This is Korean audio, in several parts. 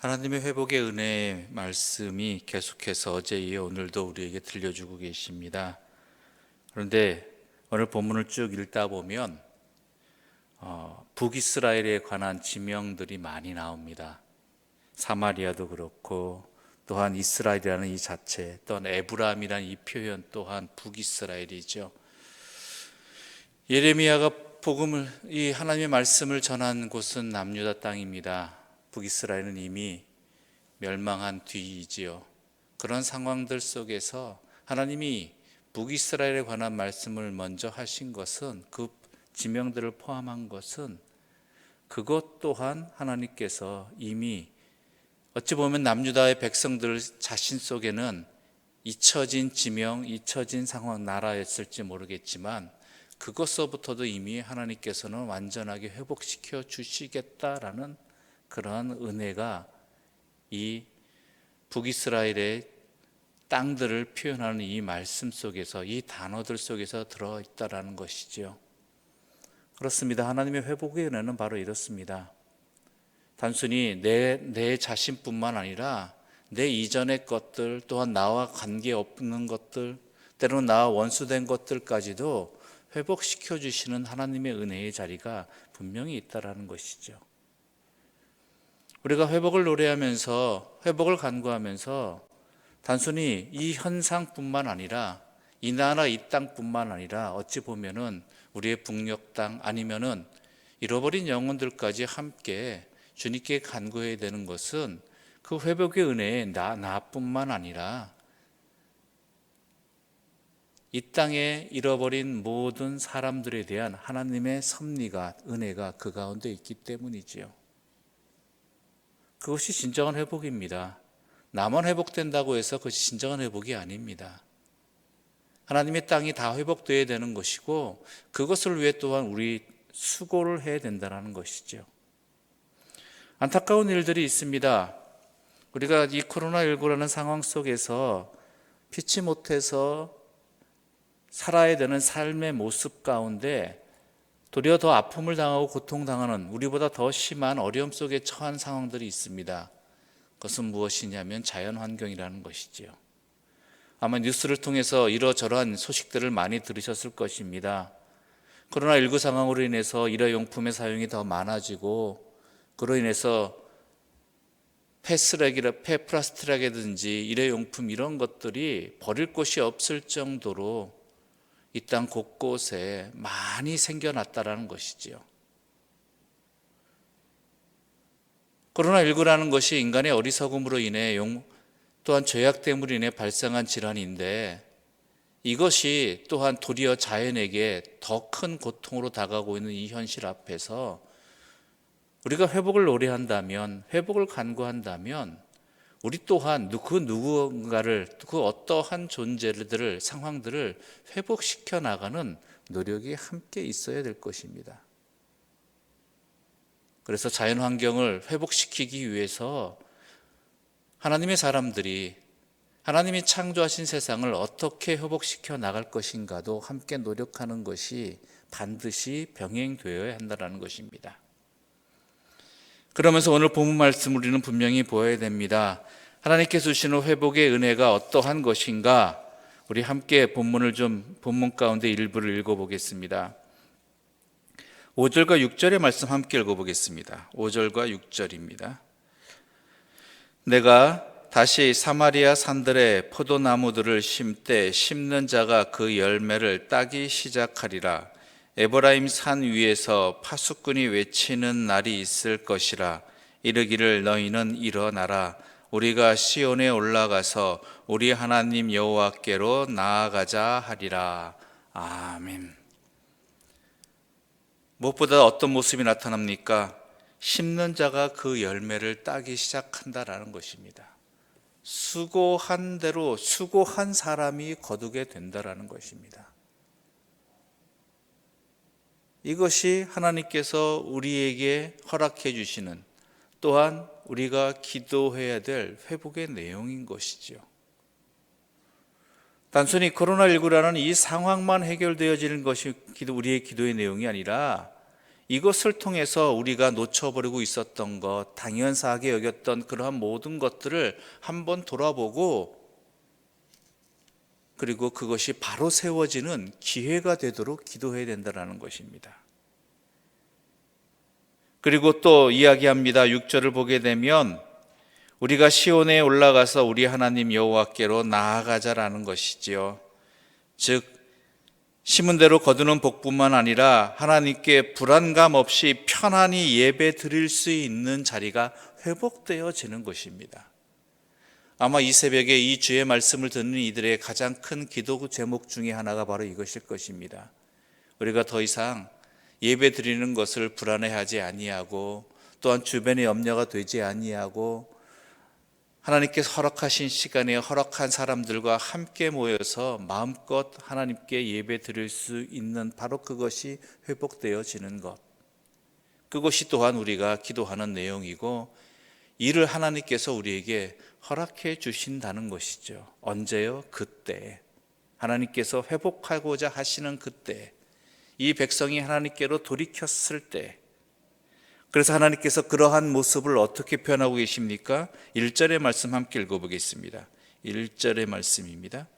하나님의 회복의 은혜의 말씀이 계속해서 어제 이어 오늘도 우리에게 들려주고 계십니다. 그런데 오늘 본문을 쭉 읽다 보면 어, 북이스라엘에 관한 지명들이 많이 나옵니다. 사마리아도 그렇고 또한 이스라엘이라는 이 자체, 또한 에브라임이라는 이 표현 또한 북이스라엘이죠. 예레미야가 복음을 이 하나님의 말씀을 전한 곳은 남유다 땅입니다. 북이스라엘은 이미 멸망한 뒤이지요. 그런 상황들 속에서 하나님이 북이스라엘에 관한 말씀을 먼저 하신 것은 그 지명들을 포함한 것은 그것 또한 하나님께서 이미 어찌 보면 남유다의 백성들 자신 속에는 잊혀진 지명, 잊혀진 상황, 나라였을지 모르겠지만 그것서부터도 이미 하나님께서는 완전하게 회복시켜 주시겠다라는 그러한 은혜가 이 북이스라엘의 땅들을 표현하는 이 말씀 속에서 이 단어들 속에서 들어 있다라는 것이지요. 그렇습니다. 하나님의 회복의 은혜는 바로 이렇습니다. 단순히 내, 내 자신뿐만 아니라 내 이전의 것들 또한 나와 관계 없는 것들 때로는 나와 원수된 것들까지도 회복시켜 주시는 하나님의 은혜의 자리가 분명히 있다라는 것이죠. 우리가 회복을 노래하면서 회복을 간구하면서 단순히 이 현상뿐만 아니라 이 나라 이 땅뿐만 아니라 어찌 보면은 우리의 북녘 땅 아니면은 잃어버린 영혼들까지 함께 주님께 간구해야 되는 것은 그 회복의 은혜에 나 나뿐만 아니라 이 땅에 잃어버린 모든 사람들에 대한 하나님의 섭리가 은혜가 그 가운데 있기 때문이지요. 그것이 진정한 회복입니다. 나만 회복된다고 해서 그것이 진정한 회복이 아닙니다. 하나님의 땅이 다 회복되어야 되는 것이고 그것을 위해 또한 우리 수고를 해야 된다는 것이죠. 안타까운 일들이 있습니다. 우리가 이 코로나19라는 상황 속에서 피치 못해서 살아야 되는 삶의 모습 가운데 도리어 더 아픔을 당하고 고통당하는 우리보다 더 심한 어려움 속에 처한 상황들이 있습니다. 그것은 무엇이냐면 자연 환경이라는 것이지요. 아마 뉴스를 통해서 이러저러한 소식들을 많이 들으셨을 것입니다. 코로나19 상황으로 인해서 일회용품의 사용이 더 많아지고 그로 인해서 폐쓰레기라 폐플라스틱이라든지 일회용품 이런 것들이 버릴 곳이 없을 정도로 이 땅 곳곳에 많이 생겨났다라는 것이지요. 코로나19라는 것이 인간의 어리석음으로 인해 용, 또한 죄악됨으로 인해 발생한 질환인데 이것이 또한 도리어 자연에게 더 큰 고통으로 다가오고 있는 이 현실 앞에서 우리가 회복을 노래한다면, 회복을 간구한다면, 우리 또한 그 누군가를, 그 어떠한 존재들을, 상황들을 회복시켜 나가는 노력이 함께 있어야 될 것입니다. 그래서 자연 환경을 회복시키기 위해서 하나님의 사람들이 하나님이 창조하신 세상을 어떻게 회복시켜 나갈 것인가도 함께 노력하는 것이 반드시 병행되어야 한다는 것입니다. 그러면서 오늘 본문 말씀 우리는 분명히 보아야 됩니다. 하나님께서 주시는 회복의 은혜가 어떠한 것인가? 우리 함께 본문을 좀 본문 가운데 일부를 읽어 보겠습니다. 5절과 6절의 말씀 함께 읽어 보겠습니다. 5절과 6절입니다. 내가 다시 사마리아 산들에 포도나무들을 심때 심는 자가 그 열매를 따기 시작하리라. 에브라임 산 위에서 파수꾼이 외치는 날이 있을 것이라. 이르기를 너희는 일어나라. 우리가 시온에 올라가서 우리 하나님 여호와께로 나아가자 하리라. 아멘. 무엇보다 어떤 모습이 나타납니까? 심는 자가 그 열매를 따기 시작한다라는 것입니다. 수고한 대로 수고한 사람이 거두게 된다라는 것입니다. 이것이 하나님께서 우리에게 허락해 주시는 또한 우리가 기도해야 될 회복의 내용인 것이지요. 단순히 코로나19라는 이 상황만 해결되어지는 것이 우리의 기도의 내용이 아니라 이것을 통해서 우리가 놓쳐버리고 있었던 것, 당연사하게 여겼던 그러한 모든 것들을 한번 돌아보고 그리고 그것이 바로 세워지는 기회가 되도록 기도해야 된다는 것입니다. 그리고 또 이야기합니다. 6절을 보게 되면 우리가 시온에 올라가서 우리 하나님 여호와께로 나아가자라는 것이지요. 즉 심은 대로 거두는 복뿐만 아니라 하나님께 불안감 없이 편안히 예배 드릴 수 있는 자리가 회복되어지는 것입니다. 아마 이 새벽에 이 주의 말씀을 듣는 이들의 가장 큰 기도 제목 중에 하나가 바로 이것일 것입니다. 우리가 더 이상 예배 드리는 것을 불안해하지 아니하고 또한 주변에 염려가 되지 아니하고 하나님께서 허락하신 시간에 허락한 사람들과 함께 모여서 마음껏 하나님께 예배 드릴 수 있는 바로 그것이 회복되어지는 것. 그것이 또한 우리가 기도하는 내용이고 이를 하나님께서 우리에게 허락해 주신다는 것이죠. 언제요? 그때. 하나님께서 회복하고자 하시는 그때. 이 백성이 하나님께로 돌이켰을 때. 그래서 하나님께서 그러한 모습을 어떻게 표현하고 계십니까? 1절의 말씀 함께 읽어보겠습니다. 1절의 말씀입니다.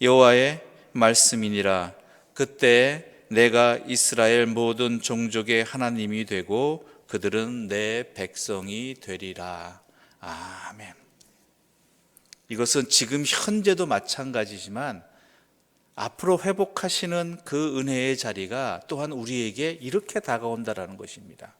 여호와의 말씀이니라 그때 내가 이스라엘 모든 종족의 하나님이 되고 그들은 내 백성이 되리라. 아멘. 이것은 지금 현재도 마찬가지지만 앞으로 회복하시는 그 은혜의 자리가 또한 우리에게 이렇게 다가온다라는 것입니다.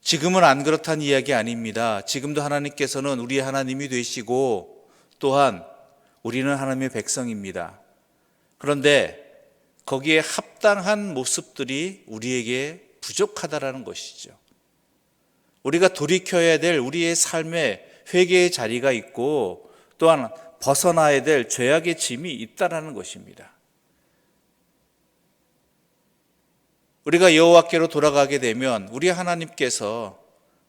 지금은 안 그렇다는 이야기 아닙니다. 지금도 하나님께서는 우리 하나님이 되시고 또한 우리는 하나님의 백성입니다. 그런데 거기에 합당한 모습들이 우리에게 부족하다라는 것이죠. 우리가 돌이켜야 될 우리의 삶에 회개의 자리가 있고 또한 벗어나야 될 죄악의 짐이 있다라는 것입니다. 우리가 여호와께로 돌아가게 되면 우리 하나님께서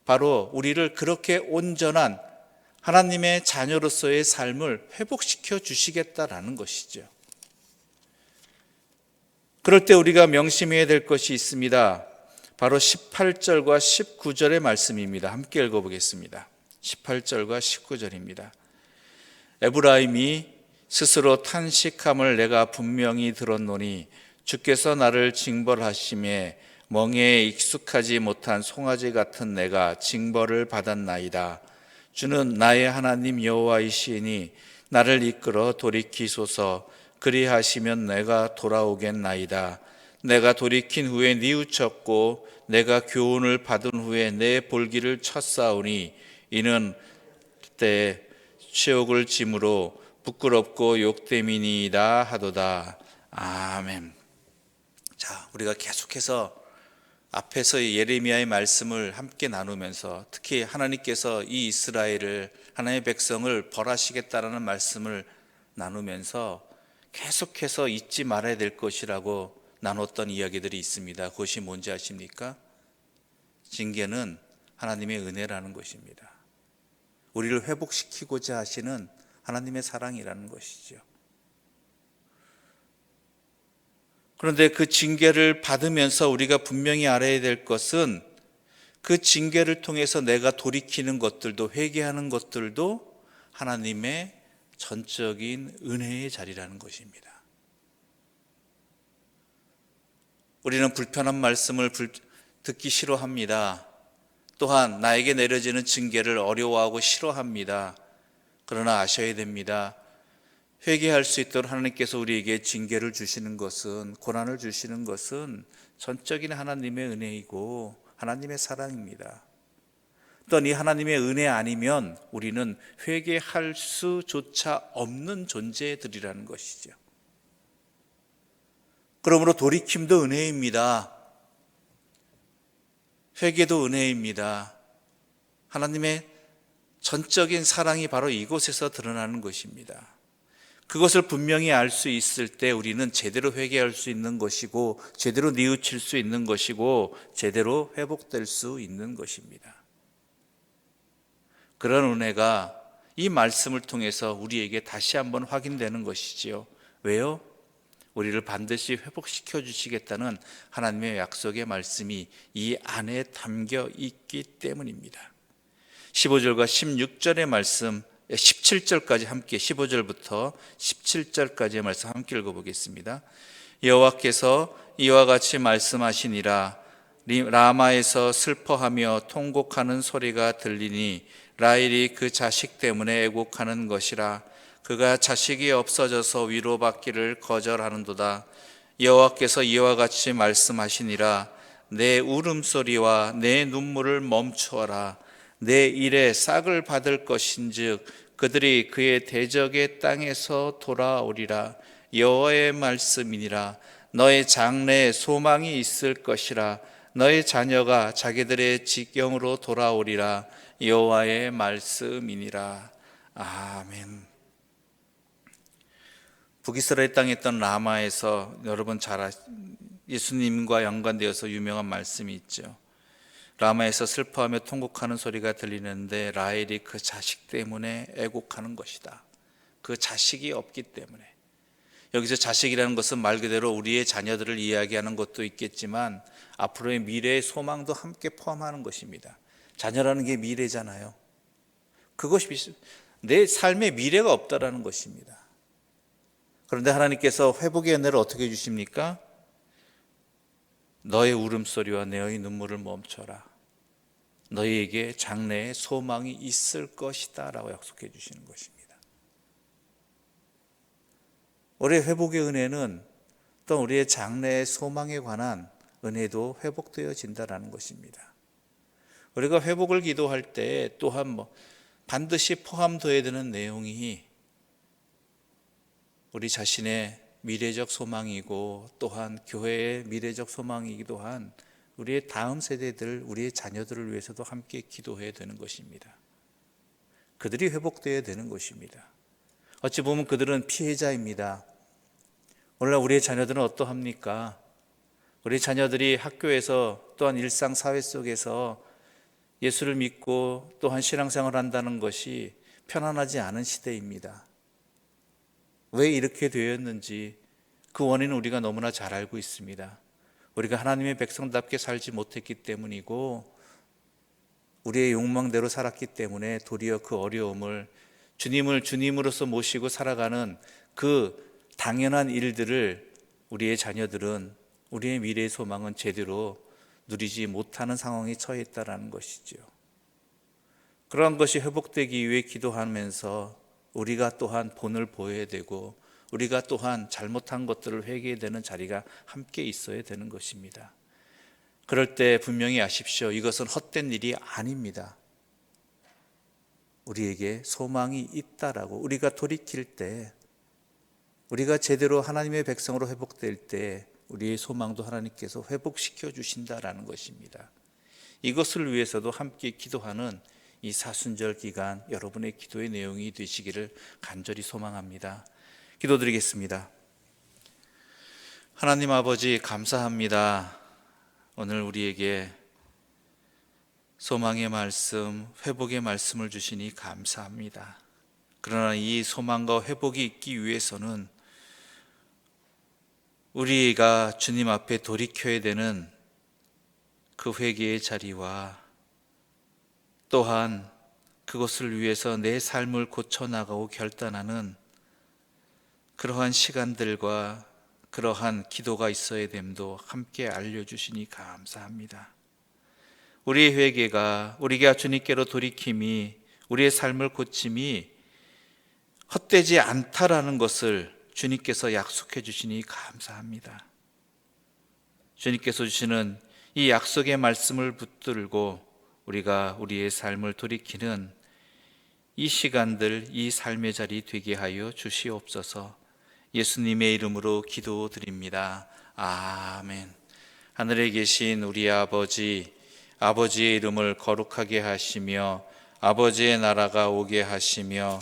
바로 우리를 그렇게 온전한 하나님의 자녀로서의 삶을 회복시켜 주시겠다라는 것이죠. 그럴 때 우리가 명심해야 될 것이 있습니다. 바로 18절과 19절의 말씀입니다. 함께 읽어보겠습니다. 18절과 19절입니다. 에브라임이 스스로 탄식함을 내가 분명히 들었노니 주께서 나를 징벌하심에 멍에에 익숙하지 못한 송아지 같은 내가 징벌을 받았나이다. 주는 나의 하나님 여호와이시니 나를 이끌어 돌이키소서 그리하시면 내가 돌아오겠나이다. 내가 돌이킨 후에 뉘우쳤고 내가 교훈을 받은 후에 내 볼기를 쳤사오니 이는 그때 치욕을 짐으로 부끄럽고 욕됨이니이다 하도다. 아멘. 자, 우리가 계속해서 앞에서 예레미야의 말씀을 함께 나누면서 특히 하나님께서 이 이스라엘을 하나님의 백성을 벌하시겠다라는 말씀을 나누면서 계속해서 잊지 말아야 될 것이라고 나눴던 이야기들이 있습니다. 그것이 뭔지 아십니까? 징계는 하나님의 은혜라는 것입니다. 우리를 회복시키고자 하시는 하나님의 사랑이라는 것이죠. 그런데 그 징계를 받으면서 우리가 분명히 알아야 될 것은 그 징계를 통해서 내가 돌이키는 것들도 회개하는 것들도 하나님의 전적인 은혜의 자리라는 것입니다. 우리는 불편한 말씀을 듣기 싫어합니다. 또한 나에게 내려지는 징계를 어려워하고 싫어합니다. 그러나 아셔야 됩니다. 회개할 수 있도록 하나님께서 우리에게 징계를 주시는 것은 고난을 주시는 것은 전적인 하나님의 은혜이고 하나님의 사랑입니다. 또한 이 하나님의 은혜 아니면 우리는 회개할 수조차 없는 존재들이라는 것이죠. 그러므로 돌이킴도 은혜입니다. 회개도 은혜입니다. 하나님의 전적인 사랑이 바로 이곳에서 드러나는 것입니다. 그것을 분명히 알 수 있을 때 우리는 제대로 회개할 수 있는 것이고 제대로 뉘우칠 수 있는 것이고 제대로 회복될 수 있는 것입니다. 그런 은혜가 이 말씀을 통해서 우리에게 다시 한번 확인되는 것이지요. 왜요? 우리를 반드시 회복시켜 주시겠다는 하나님의 약속의 말씀이 이 안에 담겨 있기 때문입니다. 15절과 16절의 말씀 17절까지 함께 15절부터 17절까지의 말씀 함께 읽어 보겠습니다. 여호와께서 이와 같이 말씀하시니라 라마에서 슬퍼하며 통곡하는 소리가 들리니 라일이 그 자식 때문에 애곡하는 것이라 그가 자식이 없어져서 위로받기를 거절하는도다. 여호와께서 이와 같이 말씀하시니라. 내 울음소리와 내 눈물을 멈추어라. 내 일에 싹을 받을 것인즉 그들이 그의 대적의 땅에서 돌아오리라. 여호와의 말씀이니라. 너의 장래에 소망이 있을 것이라. 너의 자녀가 자기들의 직경으로 돌아오리라 여호와의 말씀이니라 아멘. 북이스라엘 땅에 있던 라마에서 여러분 잘 아, 예수님과 연관되어서 유명한 말씀이 있죠. 라마에서 슬퍼하며 통곡하는 소리가 들리는데 라헬이 그 자식 때문에 애곡하는 것이다. 그 자식이 없기 때문에. 여기서 자식이라는 것은 말 그대로 우리의 자녀들을 이야기하는 것도 있겠지만 앞으로의 미래의 소망도 함께 포함하는 것입니다. 자녀라는 게 미래잖아요. 그것이 내 삶의 미래가 없다라는 것입니다. 그런데 하나님께서 회복의 은혜를 어떻게 주십니까? 너의 울음소리와 너의 눈물을 멈춰라. 너희에게 장래에 소망이 있을 것이다. 라고 약속해 주시는 것입니다. 우리의 회복의 은혜는 또 우리의 장래의 소망에 관한 은혜도 회복되어진다라는 것입니다. 우리가 회복을 기도할 때 또한 뭐 반드시 포함되어야 되는 내용이 우리 자신의 미래적 소망이고 또한 교회의 미래적 소망이기도 한 우리의 다음 세대들, 우리의 자녀들을 위해서도 함께 기도해야 되는 것입니다. 그들이 회복되어야 되는 것입니다. 어찌 보면 그들은 피해자입니다. 오늘날 우리의 자녀들은 어떠합니까? 우리 자녀들이 학교에서 또한 일상 사회 속에서 예수를 믿고 또한 신앙생활 한다는 것이 편안하지 않은 시대입니다. 왜 이렇게 되었는지 그 원인은 우리가 너무나 잘 알고 있습니다. 우리가 하나님의 백성답게 살지 못했기 때문이고 우리의 욕망대로 살았기 때문에 도리어 그 어려움을 주님을 주님으로서 모시고 살아가는 그 당연한 일들을 우리의 자녀들은 우리의 미래의 소망은 제대로 누리지 못하는 상황에 처해 있다라는 것이죠. 그러한 것이 회복되기 위해 기도하면서 우리가 또한 본을 보여야 되고 우리가 또한 잘못한 것들을 회개해야 되는 자리가 함께 있어야 되는 것입니다. 그럴 때 분명히 아십시오. 이것은 헛된 일이 아닙니다. 우리에게 소망이 있다라고 우리가 돌이킬 때 우리가 제대로 하나님의 백성으로 회복될 때 우리의 소망도 하나님께서 회복시켜 주신다라는 것입니다. 이것을 위해서도 함께 기도하는 이 사순절 기간 여러분의 기도의 내용이 되시기를 간절히 소망합니다. 기도드리겠습니다. 하나님 아버지 감사합니다. 오늘 우리에게 소망의 말씀, 회복의 말씀을 주시니 감사합니다. 그러나 이 소망과 회복이 있기 위해서는 우리가 주님 앞에 돌이켜야 되는 그 회개의 자리와 또한 그것을 위해서 내 삶을 고쳐나가고 결단하는 그러한 시간들과 그러한 기도가 있어야 됨도 함께 알려주시니 감사합니다. 우리의 회개가 우리가 주님께로 돌이킴이 우리의 삶을 고침이 헛되지 않다라는 것을 주님께서 약속해 주시니 감사합니다. 주님께서 주시는 이 약속의 말씀을 붙들고 우리가 우리의 삶을 돌이키는 이 시간들, 이 삶의 자리 되게 하여 주시옵소서 예수님의 이름으로 기도드립니다. 아멘. 하늘에 계신 우리 아버지, 아버지의 이름을 거룩하게 하시며 아버지의 나라가 오게 하시며